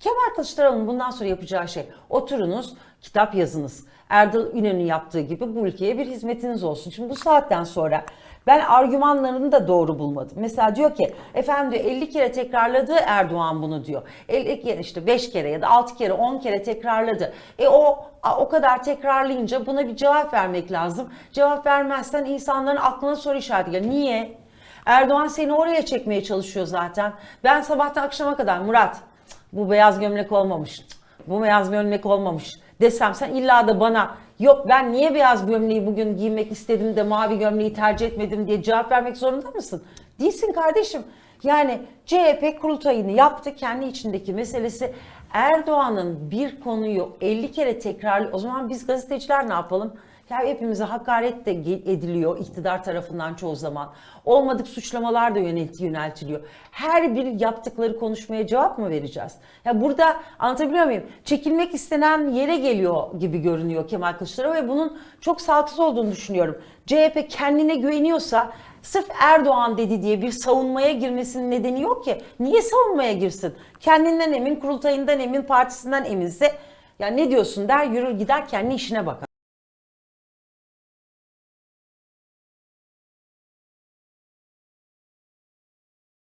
Kemal Kılıçdaroğlu'nun bundan sonra yapacağı şey oturunuz, kitap yazınız. Erdal İnönü'nün yaptığı gibi bu ülkeye bir hizmetiniz olsun. Şimdi bu saatten sonra ben argümanlarını da doğru bulmadım. Mesela diyor ki efendim diyor 50 kere tekrarladı Erdoğan bunu diyor. 50 kere işte 5 kere ya da 6 kere 10 kere tekrarladı. E o o kadar tekrarlayınca buna bir cevap vermek lazım. Cevap vermezsen insanların aklına soru işareti geliyor. Niye? Erdoğan seni oraya çekmeye çalışıyor zaten. Ben sabahtan akşama kadar Murat bu beyaz gömlek olmamış. Bu beyaz gömlek olmamış desem sen illa da bana yok ben niye beyaz gömleği bugün giymek istedim de mavi gömleği tercih etmedim diye cevap vermek zorunda mısın? Değilsin kardeşim. Yani CHP kurultayını yaptı kendi içindeki meselesi Erdoğan'ın bir konuyu 50 kere tekrarlı o zaman biz gazeteciler ne yapalım? Ya hepimize hakaret de ediliyor iktidar tarafından çoğu zaman. Olmadık suçlamalar da yönelt- yöneltiliyor. Her bir yaptıkları konuşmaya cevap mı vereceğiz? Ya burada anlatabiliyor muyum? Çekilmek istenen yere geliyor gibi görünüyor Kemal Kılıçdaroğlu ve bunun çok sağlıksız olduğunu düşünüyorum. CHP kendine güveniyorsa sırf Erdoğan dedi diye bir savunmaya girmesinin nedeni yok ki. Niye savunmaya girsin? Kendinden emin, kurultayından emin, partisinden eminse ya ne diyorsun der yürür gider kendi işine bakar.